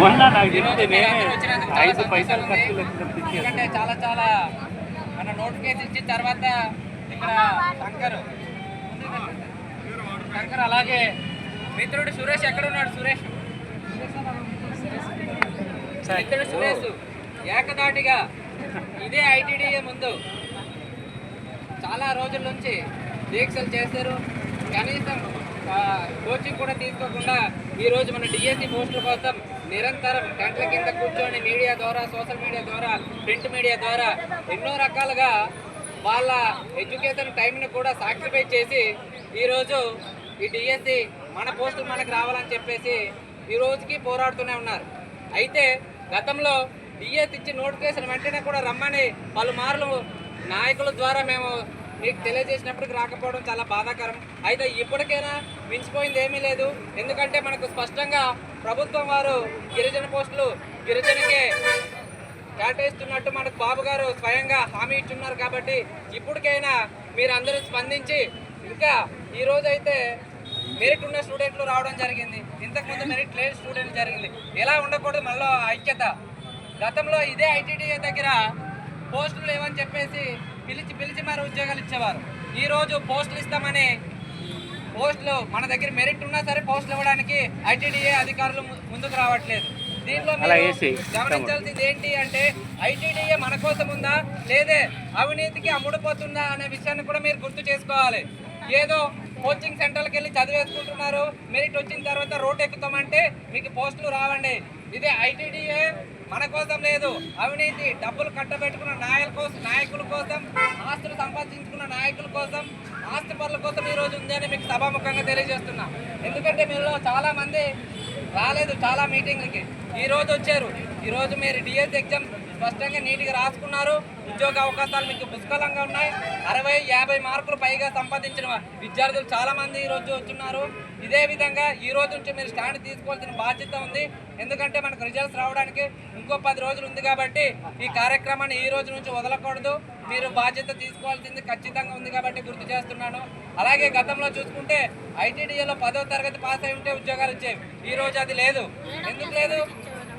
మొన్న నాకు ఐదు పైసలు. ఖర్చు ఎందుకంటే చాలా చాలా మన నోటిఫికేషన్ ఇచ్చిన తర్వాత ఇక్కడ శంకర్ శంకర్ అలాగే మిత్రుడు సురేష్ ఎక్కడ ఉన్నాడు సురేష్. మిత్రుడు సురేష్ ఏకదాటిగా ఇదే ఐటీడీఏ ముందు చాలా రోజుల నుంచి దీక్షలు చేశారు. కనీసం కోచింగ్ కూడా తీసుకోకుండా ఈరోజు మన డిఎస్సి పోస్టుల కోసం నిరంతరం గంటల కింద కూర్చొని మీడియా ద్వారా సోషల్ మీడియా ద్వారా ప్రింట్ మీడియా ద్వారా ఎన్నో రకాలుగా వాళ్ళ ఎడ్యుకేషన్ టైంని కూడా సాక్రిఫైస్ చేసి ఈరోజు ఈ డిఎస్సి మన పోస్టులు మనకు రావాలని చెప్పేసి ఈ రోజుకి పోరాడుతూనే ఉన్నారు. అయితే గతంలో డిఎస్ ఇచ్చి నోటిఫికేషన్ వెంటనే కూడా రమ్మని పలుమార్లు నాయకుల ద్వారా మేము మీకు తెలియజేసినప్పటికి రాకపోవడం చాలా బాధాకరం. అయితే ఇప్పటికైనా మించిపోయింది ఏమీ లేదు. ఎందుకంటే మనకు స్పష్టంగా ప్రభుత్వం వారు గిరిజన పోస్టులు గిరిజనకే కేటాయిస్తున్నట్టు మనకు బాబు గారు స్వయంగా హామీ ఇచ్చున్నారు కాబట్టి ఇప్పటికైనా మీరందరూ స్పందించి ఇంకా ఈరోజు అయితే మెరిట్ ఉన్న స్టూడెంట్లు రావడం జరిగింది. ఇంతకుముందు మెరిట్ లేని స్టూడెంట్ జరిగింది. ఎలా ఉండకూడదు మళ్ళీ ఐక్యత. గతంలో ఇదే ఐటీడీఏ దగ్గర పోస్టులు లేవని చెప్పేసి పిలిచి పిలిచి మరి ఉద్యోగాలు ఇచ్చేవారు. ఈ రోజు పోస్టులు ఇస్తామని పోస్టులు మన దగ్గర మెరిట్ ఉన్నా సరే పోస్టులు ఇవ్వడానికి ఐటీడీఏ అధికారులు ముందుకు రావట్లేదు. దీంట్లో గమనించాల్సింది ఏంటి అంటే ఐటీడీఏ మన కోసం ఉందా లేదే అవినీతికి అమ్ముడుపోతుందా అనే విషయాన్ని కూడా మీరు గుర్తు చేసుకోవాలి. ఏదో కోచింగ్ సెంటర్లకు వెళ్ళి చదివేసుకుంటున్నారు మెరిట్ వచ్చిన తర్వాత రోడ్ ఎక్కుతామంటే మీకు పోస్టులు రావండి. ఇదే ఐటీడీఏ మన కోసం లేదు. అవినీతి డబ్బులు కట్టబెట్టుకున్న నాయకుల కోసం నాయకుల కోసం ఆస్తులు సంపాదించుకున్న నాయకుల కోసం ఆస్తి పనుల కోసం ఈ రోజు ఉంది అని మీకు సభాముఖంగా తెలియజేస్తున్నా. ఎందుకంటే మీలో చాలా మంది రాలేదు చాలా మీటింగ్లకి. ఈరోజు వచ్చారు. ఈరోజు మీరు డిఎస్ ఎగ్జామ్ స్పష్టంగా నీట్గా రాసుకున్నారు. ఉద్యోగ అవకాశాలు మీకు పుష్కలంగా ఉన్నాయి. అరవై యాభై మార్కులు పైగా సంపాదించిన విద్యార్థులు చాలామంది ఈరోజు ఈ రోజు వచ్చున్నారు. ఇదే విధంగా ఈ రోజు నుంచి మీరు స్టాండ్ తీసుకోవాల్సిన బాధ్యత ఉంది. ఎందుకంటే మనకు రిజల్ట్స్ రావడానికి ఇంకో పది రోజులు ఉంది కాబట్టి ఈ కార్యక్రమాన్ని ఈ రోజు నుంచి వదలకూడదు. మీరు బాధ్యత తీసుకోవాల్సింది ఖచ్చితంగా ఉంది కాబట్టి గుర్తు చేస్తున్నాను. అలాగే గతంలో చూసుకుంటే ఐటీడీఏలో పదో తరగతి పాస్ అయి ఉంటే ఉద్యోగాలు వచ్చేవి. ఈ రోజు అది లేదు. ఎందుకు లేదు?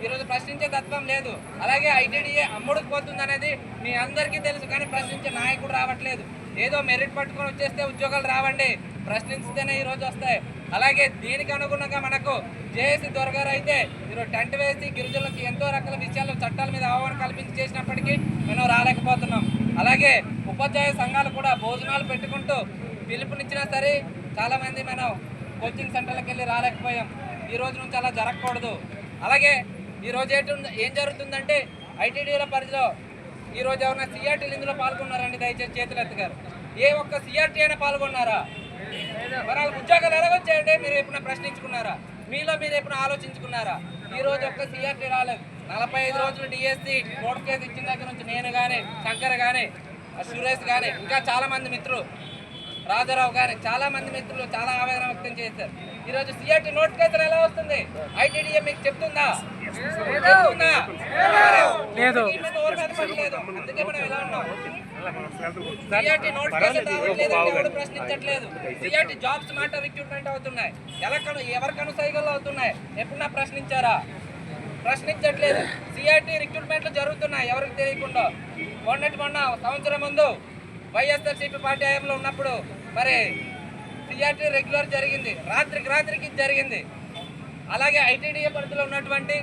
ఈరోజు ప్రశ్నించే తత్వం లేదు. అలాగే ఐటీడీఏ అమ్ముడుకు పోతుంది అనేది మీ అందరికీ తెలుసు కానీ ప్రశ్నించే నాయకుడు రావట్లేదు. ఏదో మెరిట్ పట్టుకొని వచ్చేస్తే ఉద్యోగాలు రావండి ప్రశ్నించితేనే ఈరోజు వస్తాయి. అలాగే దీనికి అనుగుణంగా మనకు జేఏసీ దొరగారు అయితే ఈరోజు టెంట్ వేసి గిరిజనులకు ఎంతో రకాల విషయాలు చట్టాల మీద అవగాహన కల్పించి చేసినప్పటికీ మనం రాలేకపోతున్నాం. అలాగే ఉపాధ్యాయ సంఘాలు కూడా భోజనాలు పెట్టుకుంటూ పిలుపునిచ్చినా సరే చాలామంది మనం కోచింగ్ సెంటర్లకు వెళ్ళి రాలేకపోయాం. ఈ రోజు నుంచి అలా జరగకూడదు. అలాగే ఈ రోజు ఏంటి ఏం జరుగుతుందంటే ఐటీడీల పరిధిలో ఈరోజు రోజు ఏమైనా సిఆర్టీలు ఇందులో పాల్గొన్నారండి దయచేసి చేతులు ఎత్తగారు. ఏ ఒక్క సిఆర్టీ అయినా పాల్గొన్నారా? మరి వాళ్ళకి ఉద్యోగాలు ఎలా మీరు ఎప్పుడైనా ప్రశ్నించుకున్నారా? మీలో మీరు ఎప్పుడైనా ఆలోచించుకున్నారా? ఈరోజు ఒక్క సిఆర్టీ రాలేదు. నలభై ఐదు రోజులు డిఎస్సి కేసు ఇచ్చిన దగ్గర నుంచి నేను కానీ శంకర్ కానీ సురేష్ కానీ ఇంకా చాలామంది మిత్రులు రాజారావు గారి చాలా మంది మిత్రులు చాలా ఆవేదన వ్యక్తం చేశారు. ఈరోజు సిఆర్టీ నోటిఫికేషన్ ఎలా వస్తుంది? ఐటీడీఏ మీకు చెప్తుందా? లేదు. అందుకే మనం సిఆర్టీ నోటిఫికేషన్ రావట్లేదు అంటే ప్రశ్నించట్లేదు. సిఆర్టీ జాబ్స్ మాట రిక్రూట్మెంట్ అవుతున్నాయి. ఎలా ఎవరికను సైగల్లో అవుతున్నాయి? ఎప్పుడన్నా ప్రశ్నించారా? ప్రశ్నించట్లేదు. సిఆర్టీ రిక్రూట్మెంట్లు జరుగుతున్నాయి ఎవరికి తెలియకుండా. మొన్నటి మొన్న సంవత్సరం ముందు వైఎస్ఆర్సీపీ పార్టీ హయాంలో ఉన్నప్పుడు మరి సిఆర్టీ రెగ్యులర్ జరిగింది. రాత్రికి రాత్రికి ఇది జరిగింది. అలాగే ఐటీడీఏ పరిధిలో ఉన్నటువంటి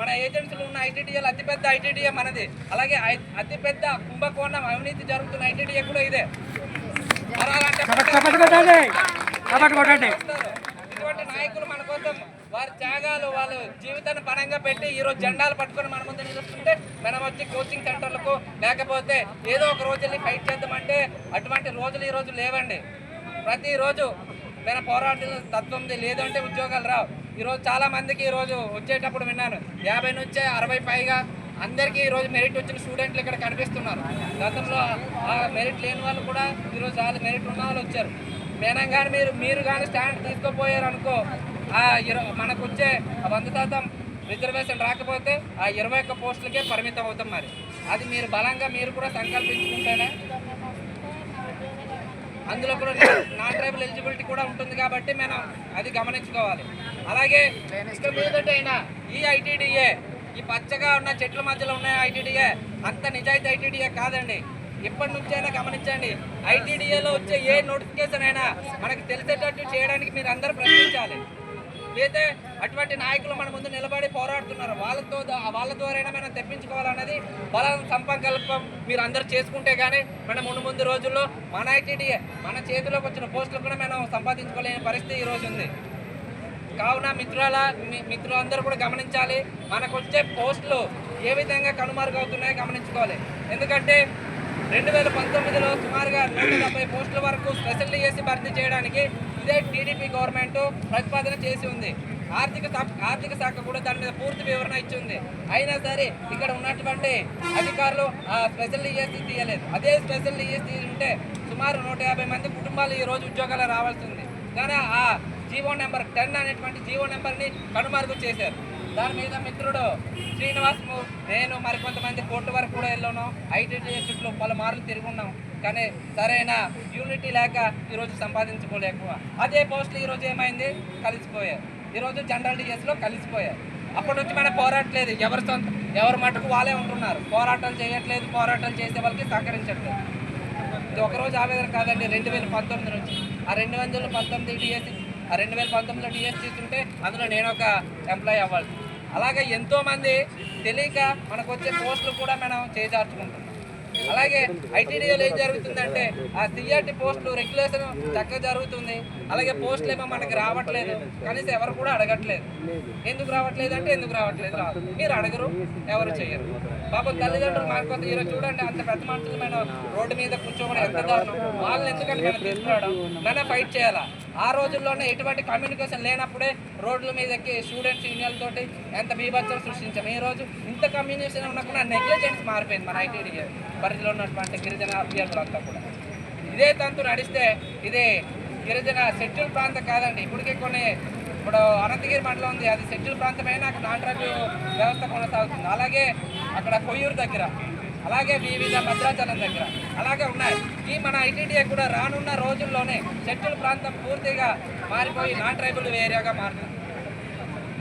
మన ఏజెన్సీలో ఉన్న ఐటీడీఏలు అతిపెద్ద ఐటీడీఏ మనది. అలాగే అతిపెద్ద కుంభకోణం అవినీతి జరుగుతున్న ఐటీడీఏ కూడా ఇదే. ఇటువంటి నాయకులు మన కోసం వారి త్యాగాలు వాళ్ళ జీవితాన్ని పణంగా పెట్టి ఈ రోజు జెండాలు పట్టుకొని మన ముందు నిలుస్తుంటే మనం వచ్చి కోచింగ్ సెంటర్లకు లేకపోతే ఏదో ఒక రోజు వెళ్ళి ఫైట్ చేద్దామంటే అటువంటి రోజులు ఈ రోజు లేవండి. ప్రతిరోజు మన పోరాటం తత్వం లేదు అంటే ఉద్యోగాలు రావు. ఈరోజు చాలా మందికి ఈ రోజు వచ్చేటప్పుడు విన్నాను. యాభై నుంచి అరవై పైగా అందరికీ ఈరోజు మెరిట్ వచ్చిన స్టూడెంట్లు ఇక్కడ కనిపిస్తున్నారు. గతంలో ఆ మెరిట్ లేని వాళ్ళు కూడా ఈరోజు చాలా మెరిట్ ఉన్న వాళ్ళు వచ్చారు. మేనం కానీ మీరు మీరు కానీ స్టాండ్ తీసుకోపోయారు అనుకో ఆ మనకు వచ్చే వంద శాతం రిజర్వేషన్ రాకపోతే ఆ ఇరవై ఒక్క పోస్టులకే పరిమితం అవుతాం మరి. అది మీరు బలంగా మీరు కూడా సంకల్పించుకుంటేనే అందులో కూడా ట్రైబల్ ఎలిజిబిలిటీ కూడా ఉంటుంది కాబట్టి మనం అది గమనించుకోవాలి. అలాగే ఇక అయినా ఈ ఐటీడీఏ ఈ పచ్చగా ఉన్న చెట్ల మధ్యలో ఉన్న ఐటీడీఏ అంత నిజాయితీ ఐటీడీఏ కాదండి. ఇప్పటి నుంచైనా గమనించండి ఐటీడీఏలో వచ్చే ఏ నోటిఫికేషన్ అయినా మనకు తెలిసేటట్టు చేయడానికి మీరు అందరూ ప్రయత్నించాలి. అయితే అటువంటి నాయకులు మన ముందు నిలబడి పోరాడుతున్నారు వాళ్ళతో వాళ్ళ ద్వారైనా మనం తెప్పించుకోవాలన్నది బలం సంపంకల్పం మీరు అందరూ చేసుకుంటే కానీ మనం ముందు ముందు రోజుల్లో మన ఐటీడీఏ మన చేతిలోకి వచ్చిన పోస్టులు కూడా మనం సంపాదించుకోలేని పరిస్థితి ఈరోజు ఉంది. కావున మిత్రుల మీ- మిత్రులందరూ కూడా గమనించాలి మనకు వచ్చే పోస్టులు ఏ విధంగా కనుమరుగవుతున్నాయో గమనించుకోవాలి. ఎందుకంటే రెండు వేల పంతొమ్మిదిలో సుమారుగా నూట డెబ్బై పోస్టుల వరకు స్పెషల్ డిఎస్సి భర్తీ చేయడానికి ఇదే టీడీపీ గవర్నమెంట్ ప్రతిపాదన చేసి ఉంది. ఆర్థిక ఆర్థిక శాఖ కూడా దాని మీద పూర్తి వివరణ ఇచ్చింది అయినా సరే ఇక్కడ ఉన్నటువంటి అధికారులు ఆ స్పెషల్ ఈఎస్సీ తీయలేదు. అదే స్పెషల్ ఈఎస్సీ ఉంటే సుమారు నూట యాభై మంది కుటుంబాలు ఈ రోజు ఉద్యోగాలు రావాల్సింది కానీ ఆ జీవో నెంబర్ టెన్ అనేటువంటి జీవో నెంబర్ని కనుమరుగు చేశారు. దాని మీద మిత్రుడు శ్రీనివాస్ నేను మరికొంతమంది కోర్టు వరకు కూడా వెళ్ళాను. ఐటీ చుట్టూ పలు మార్లు తిరుగున్నాం కానీ సరైన యూనిటీ లేక ఈరోజు సంపాదించుకోలేక అదే పోస్టులు ఈరోజు ఏమైంది? కలిసిపోయారు ఈరోజు జనరల్ డిఎస్లో కలిసిపోయారు అప్పటి నుంచి మనం పోరాటలేదు. ఎవరి సొంత ఎవరి మటుకు వాళ్ళే ఉంటున్నారు. పోరాటాలు చేయట్లేదు. పోరాటాలు చేసే వాళ్ళకి సహకరించట్లేదు. ఇది ఒకరోజు ఆవేదన కాదండి. రెండు వేల పంతొమ్మిది నుంచి. ఆ రెండు వందల పంతొమ్మిది డిఎస్సి ఆ రెండు వేల పంతొమ్మిదిలో డిఎస్సి తీసుకుంటే అందులో నేను ఒక ఎంప్లాయీ అవ్వాలి. అలాగే ఎంతోమంది తెలియక మనకు వచ్చే పోస్టులు కూడా మనం చేజార్చుకుంటాం అలాగే ఐటీడీఏలో ఏం జరుగుతుందంటే ఆ సిఆర్టీ పోస్టులు రెగ్యులేషన్ చక్కగా జరుగుతుంది. అలాగే పోస్టులు ఏమో మనకి రావట్లేదు. కనీసం ఎవరు కూడా అడగట్లేదు. ఎందుకు రావట్లేదు అంటే ఎందుకు రావట్లేదు రాదు. మీరు అడగరు ఎవరు చేయరు. పాపం తల్లిదండ్రులు మారిపోతే ఈరోజు చూడండి అంత పెద్ద మనుషులు మనం రోడ్డు మీద కూర్చోమని ఎంత దారుణం. వాళ్ళని ఎందుకంటే మనం తీసుకురావడం? మన ఫైట్ చేయాలా? ఆ రోజుల్లోనే ఎటువంటి కమ్యూనికేషన్ లేనప్పుడే రోడ్ల మీద ఎక్కి స్టూడెంట్స్ యూనియన్ తోటి ఎంత బీభత్సం సృష్టించాం. ఈ రోజు ఇంత కమ్యూనికేషన్ ఉన్నప్పుడు నెగ్లిజెన్స్ మారిపోయింది మన ఐటీడీ పరిధిలో ఉన్నటువంటి గిరిజన అభ్యర్థులంతా కూడా. ఇదే తంతు నడిస్తే ఇది గిరిజన షెడ్యూల్ ప్రాంతం కాదండి ఇప్పటికే కొన్ని ఇప్పుడు అనంతగిరి మండలం ఉంది అది షెడ్యూల్ ప్రాంతమైనా అక్కడ నాన్ ట్రైబల్ వ్యవస్థ కొనసాగుతుంది. అలాగే అక్కడ కొయ్యూరు దగ్గర అలాగే వివిధ భద్రాచలం దగ్గర అలాగే ఉన్నాయి. ఈ మన ఐటీడీఏ కూడా రానున్న రోజుల్లోనే చెట్టుల ప్రాంతం పూర్తిగా మారిపోయి నాన్ ట్రైబుల్ ఏరియాగా మారుతుంది.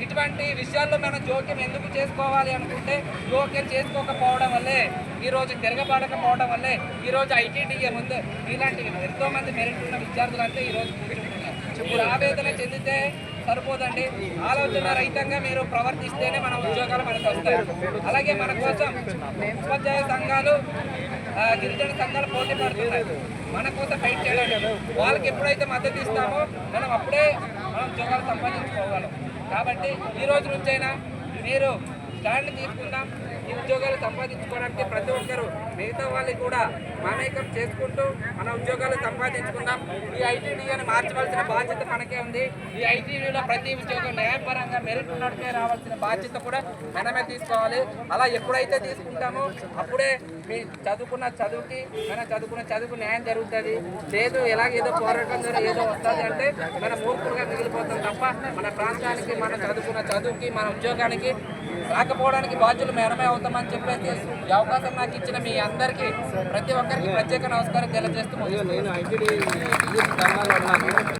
ఇటువంటి విషయాల్లో మనం జోక్యం ఎందుకు చేసుకోవాలి అనుకుంటే జోక్యం చేసుకోకపోవడం వల్లే ఈరోజు తిరగబడకపోవడం వల్లే ఈరోజు ఐటీడీఏ ముందు ఇలాంటివి ఎంతో మంది మెరిట్ ఉన్న అంటే ఈరోజు ఇప్పుడు ఆవేదన చెందితే సరిపోదండి. ఆలోచన రహితంగా మీరు ప్రవర్తిస్తేనే మన ఉద్యోగాలు మనకు వస్తాయి. అలాగే మన కోసం ఉపాధ్యాయ సంఘాలు గిరిజన సంఘాలు పోటీ పడుతున్నాయి. మన కోసం ఫైట్ చేయడానికి వాళ్ళకి ఎప్పుడైతే మద్దతు ఇస్తామో మనం అప్పుడే మనం ఉద్యోగాలు సంపాదించుకోగలం కాబట్టి ఈ రోజు నుంచైనా మీరు స్టాండ్ తీసుకుందాం ఈ ఉద్యోగాలు సంపాదించుకోవడానికి ప్రతి ఒక్కరు మిగతా వాళ్ళు కూడా మమేకం చేసుకుంటూ మన ఉద్యోగాలు సంపాదించుకుందాం. ఈ ఐటీడీని మార్చవలసిన బాధ్యత మనకే ఉంది. ఈ ఐటీడీలో ప్రతి ఉద్యోగం న్యాయపరంగా మెరిట్ ఉన్నట్టుగా రావాల్సిన బాధ్యత కూడా మనమే తీసుకోవాలి. అలా ఎప్పుడైతే తీసుకుంటామో అప్పుడే మీ చదువుకున్న చదువుకి మన చదువుకున్న చదువుకు న్యాయం జరుగుతుంది. లేదు ఎలాగేదో పోరాటం ద్వారా ఏదో వస్తుంది అంటే మన మూర్ఖులుగా మిగిలిపోతాం తప్ప మన ప్రాంతానికి మన చదువుకున్న చదువుకి మన ఉద్యోగానికి రాకపోవడానికి బాధ్యులు మేనమే అవుతామని చెప్పేసి ఈ అవకాశం నాకు ఇచ్చిన మీ అందరికీ ప్రతి ఒక్కరికి ప్రత్యేక నమస్కారం తెలియజేస్తూ